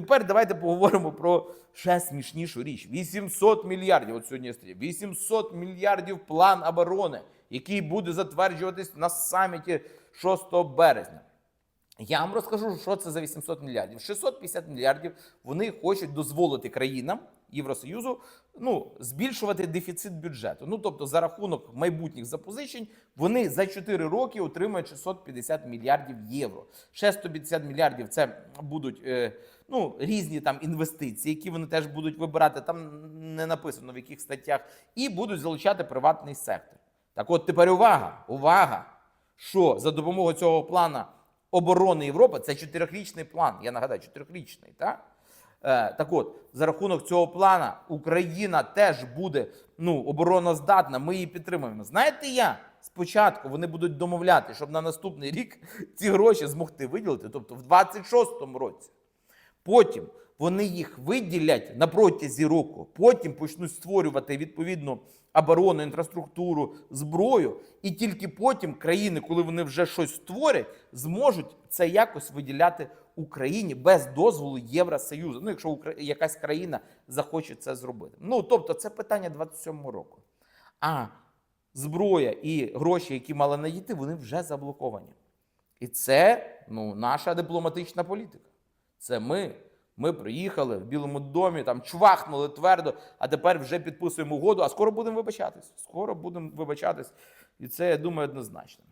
Тепер давайте поговоримо про ще смішнішу річ: 800 мільярдів. От сьогодні стрі стрів. 800 мільярдів план оборони, який буде затверджуватись на саміті 6 березня. Я вам розкажу, що це за 800 мільярдів. 650 мільярдів вони хочуть дозволити країнам Євросоюзу ну, збільшувати дефіцит бюджету. Ну тобто, за рахунок майбутніх запозичень вони за 4 роки отримають 650 мільярдів євро. Ще 150 мільярдів це будуть е, ну, різні там інвестиції, які вони теж будуть вибирати. Там не написано в яких статтях, і будуть залучати приватний сектор. Так, от тепер увага! Увага! Що за допомогою цього плану оборони Європи це чотирьохрічний план. Я нагадаю, чотирьохрічний, так? Е, так от, за рахунок цього плана Україна теж буде ну, обороноздатна, ми її підтримуємо. Знаєте я? Спочатку вони будуть домовляти, щоб на наступний рік ці гроші змогти виділити, тобто в 26-му році. Потім вони їх виділять на протязі року, потім почнуть створювати відповідну оборонну інфраструктуру, зброю, і тільки потім країни, коли вони вже щось створять, зможуть це якось виділяти Україні без дозволу Євросоюзу. Ну, якщо якась країна захоче це зробити. Ну тобто, це питання 27-го року. А зброя і гроші, які мали надійти, вони вже заблоковані. І це ну, наша дипломатична політика. Це ми. Ми приїхали в Білому домі, там чвахнули твердо, а тепер вже підписуємо угоду, а скоро будемо вибачатись. Скоро будемо вибачатись. І це, я думаю, однозначно.